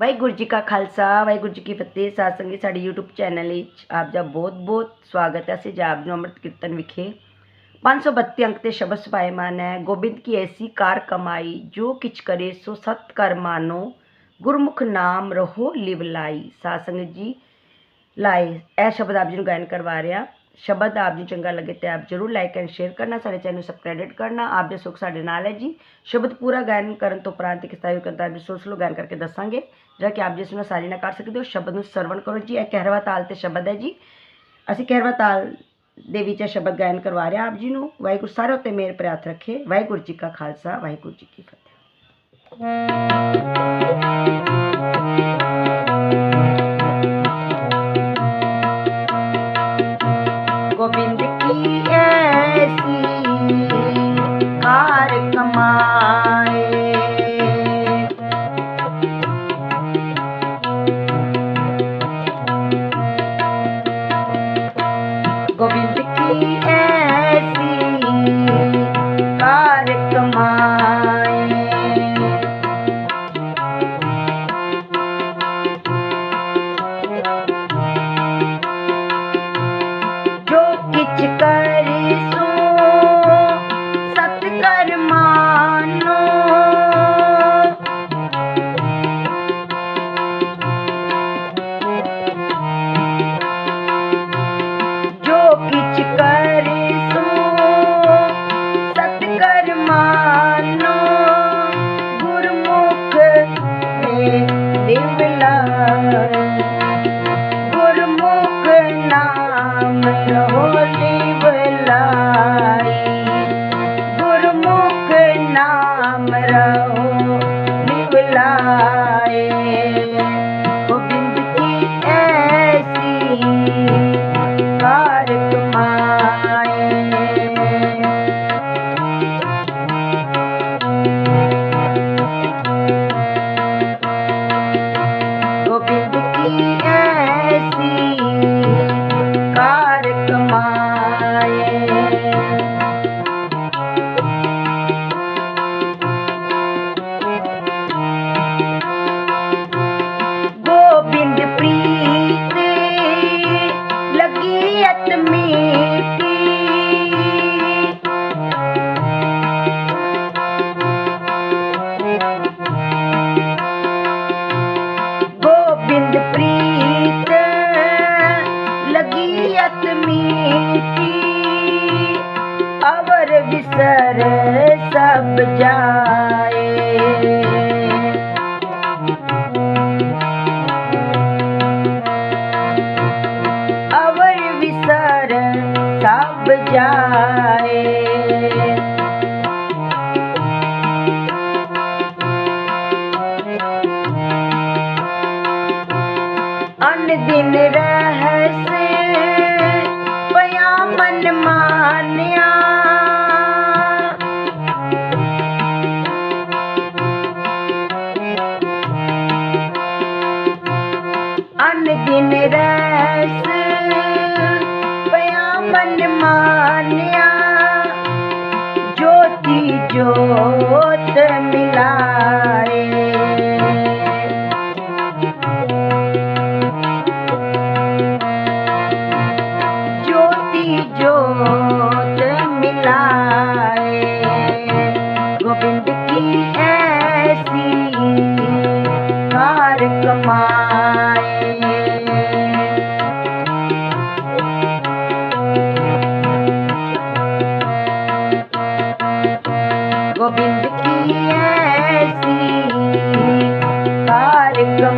ਵਾਹਿਗੁਰੂ ਜੀ ਕਾ ਖਾਲਸਾ ਵਾਹਿਗੁਰੂ ਜੀ ਕੀ ਫਤਿਹ ਸਾਧ ਸੰਗਤ ਸਾਡੇ YouTube ਚੈਨਲ ਵਿੱਚ ਆਪ ਦਾ ਬਹੁਤ-ਬਹੁਤ ਸਵਾਗਤ ਹੈ ਅਸੀਂ ਜਾਬ ਨੂੰ ਅੰਮ੍ਰਿਤ ਕੀਰਤਨ ਵਿਖੇ 532 ਅੰਕ ਤੇ ਸ਼ਬਦ ਸੁਭਾਇਮਾਨ ਹੈ ਗੋਬਿੰਦ ਕੀ ਐਸੀ ਕਾਰ ਕਮਾਈ ਜੋ ਕਿਛ ਕਰੇ ਸੋ ਸਤ ਕਰ ਮਾਨੋ ਗੁਰਮੁਖ ਨਾਮ ਰਹੋ ਲਿਵ ਲਾਈ ਸਾਧ ਸੰਗਤ ਜੀ ਲਾਈ ਇਹ ਸ਼ਬਦ ਆਪ ਜੀ ਨੂੰ ਗਾਇਨ ਕਰਵਾ ਰਿਹਾ ਸ਼ਬਦ ਆਪ ਜੀ ਚੰਗਾ ਲੱਗੇ ਤੇ ਆਪ ਜਰੂਰ ਲਾਈਕ ਐਂਡ ਸ਼ੇਅਰ ਕਰਨਾ ਸਾਡੇ ਚੈਨਲ ਨੂੰ ਸਬਸਕ੍ਰਾਈਬ ਕਰਨਾ ਆਪ ਦੇ ਸੁਖ ਸਾਡੇ ਨਾਲ ਹੈ ਜੀ ਸ਼ਬਦ ਪੂਰਾ ਗਾਇਨ ਕਰਨ ਤੋਂ ਉਪਰੰਤ ਕਿਸ ਤਰ੍ਹਾਂ ਕਰਤਾ ਵੀ ਸਲੋ ਸਲੋ ਗਾਇਨ ਕਰਕੇ ਦੱਸਾਂਗੇ ਜਿਹੜਾ ਕਿ ਆਪ ਜਿਸ ਨੂੰ ਆਸਾਨੀ ਨਾਲ ਕਰ ਸਕਦੇ ਹੋ ਸ਼ਬਦ ਨੂੰ ਸਰਵਣ ਕਰੋ ਜੀ ਇਹ ਕਹਿਰਵਾ ਤਾਲ ਤੇ ਸ਼ਬਦ ਹੈ ਜੀ ਅਸੀਂ ਕਹਿਰਵਾ ਤਾਲ ਦੇ ਵਿੱਚ ਇਹ ਸ਼ਬਦ ਗਾਇਨ ਕਰਵਾ ਰਹੇ ਹਾਂ ਆਪ ਜੀ ਨੂੰ ਵਾਹਿਗੁਰੂ ਸਾਰੇ ਉੱਤੇ ਮੇਰ ਪ੍ਰਾਰਥ ਰੱਖੇ ਵਾਹਿਗੁਰੂ ਜੀ ਕਾ ਖਾਲਸਾ ਵਾਹਿਗੁਰੂ ਜੀ ਕੀ ਫਤਿਹ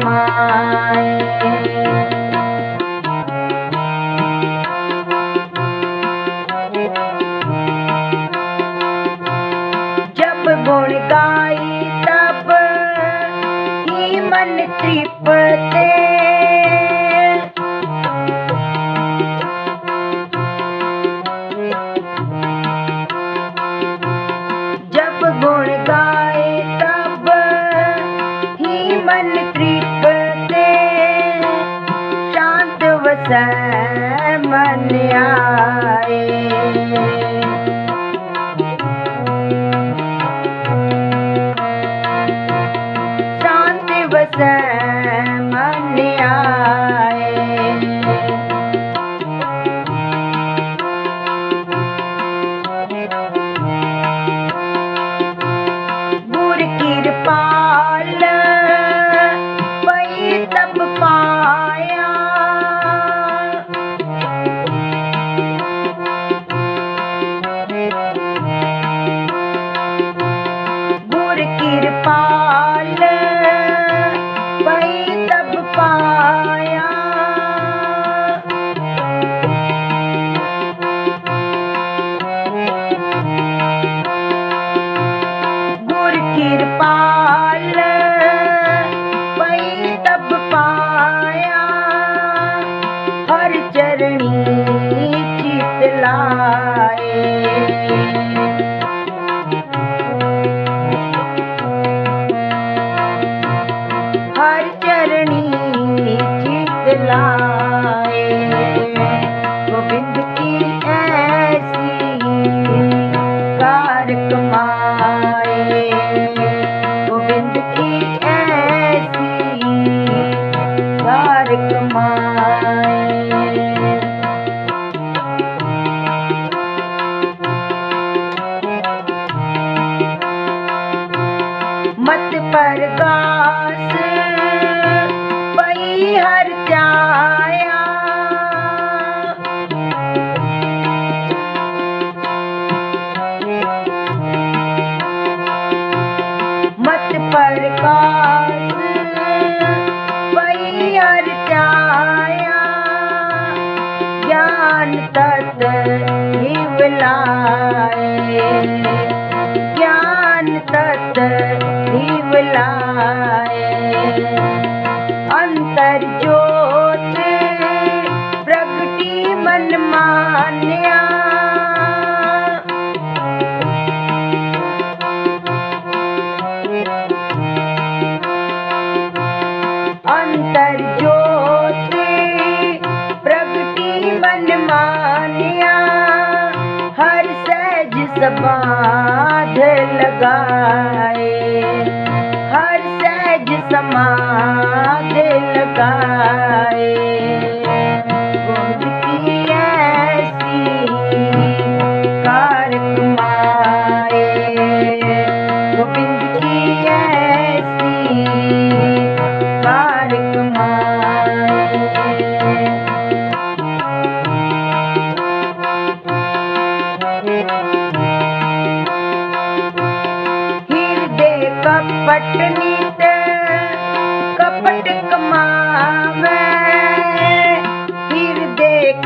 कार मन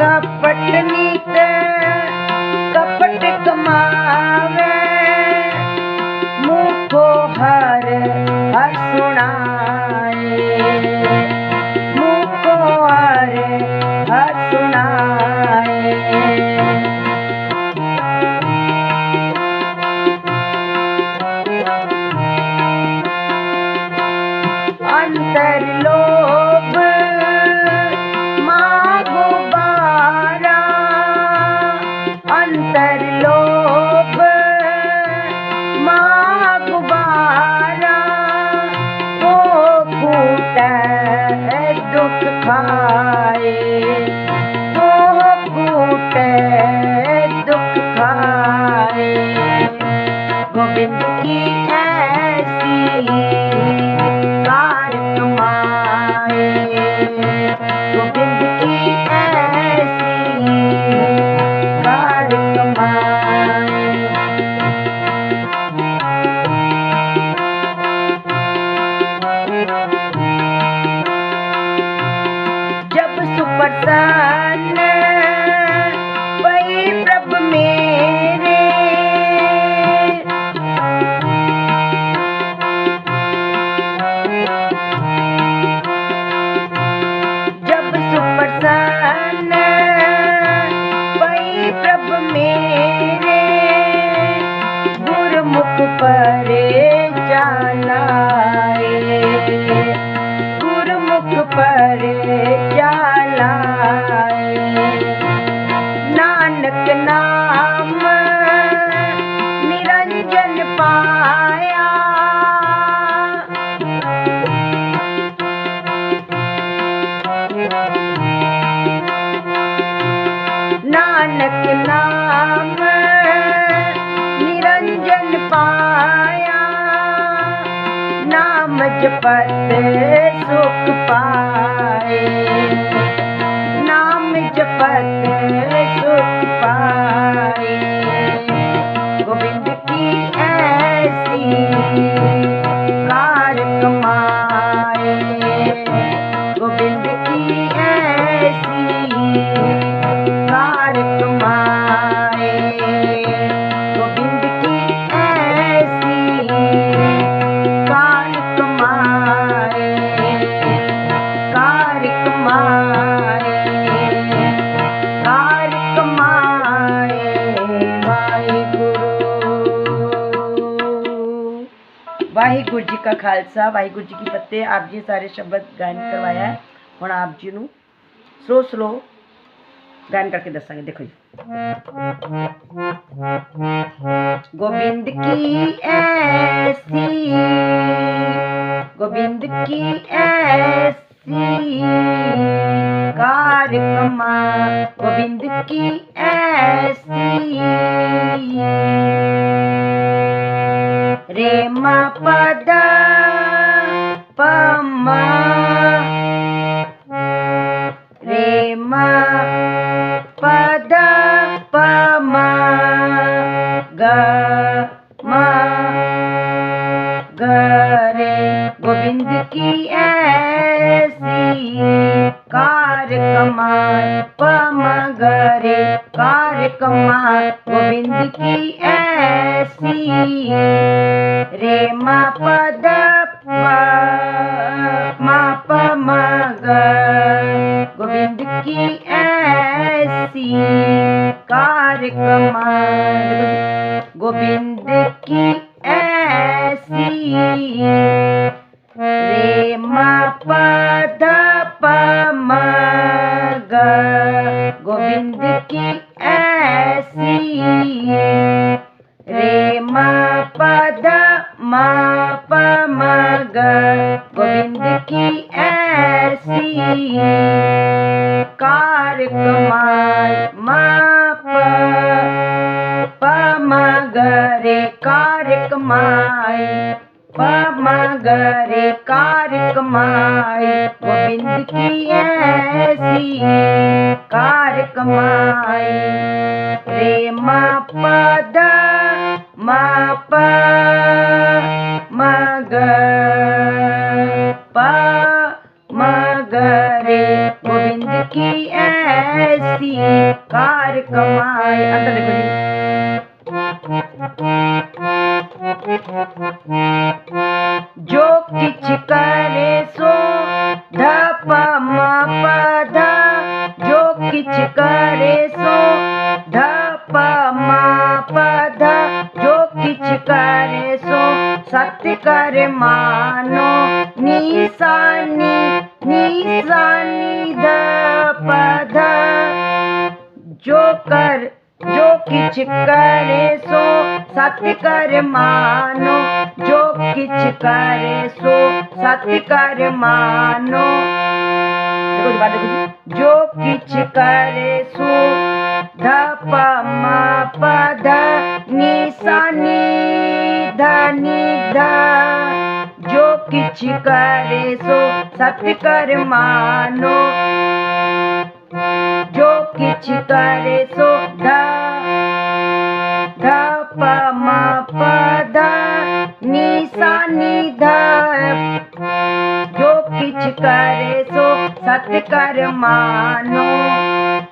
up. जपत सुख पाए। नाम जपते सुख पाए। वाहेगुरु जी का खालसा वाहेगुरु जी की पत्ते आप जी सारे शब्द गायन करवाया है हूँ आप जी ने स्लो स्लो गायन करके दसा देखो जी गोबिंद की ऐसी गोविंद की ऐसी ऐसी गोविंद की ऐसी रे मा पद पमा रे मा पद पमा ग मा ग रे गोविंद की ऐसी कार कमाए पम ग कार कमाए गोविंद की ऐसी रे मा पद मा प म ग गोविंद की ऐसी कार कमाए गोविंद की गोविंद की की ऐसी कार कमाए रे मा प द म प म ग प म ग रे गोविंद ऐसी कार कमाए अंदर देखो कर मानो निशानी ध प ध जो कर, जो किछ करे सो सत्य कर मानो। जो किछ करे सो सत्य कर मानो। जी किछ करे सो ध प म प ध नि सा नि ध नि ध। किछ करे सो सत्य मानो। जो किछ करे सो ध ध प म प ध नि सा नि ध। जो किछ करे सो सत्य मानो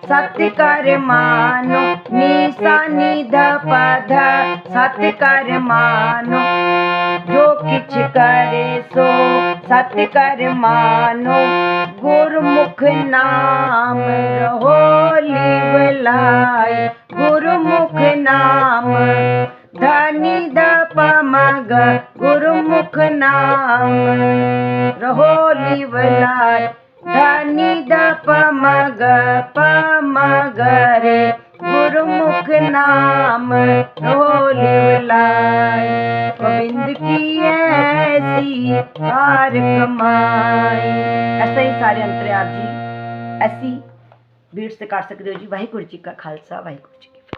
सत्य मानो नि सा नि ध प ध सत्य मानो। जो किछ करे सो सत्य कर मानो गुरमुख नाम रहो लिवलाई गुरमुख नाम धनी द पमग गुरमुख नाम रहो लिवलाई धनी द पमग पमग गुरमुख नाम लिवलाई गोविंद की ऐसी हार कमाई। ऐसा ही सारे अंतरे आप जी ऐसी भीड़ से काट सकते हो जी। वाहिगुरु जी का खालसा, वाहिगुरु जी की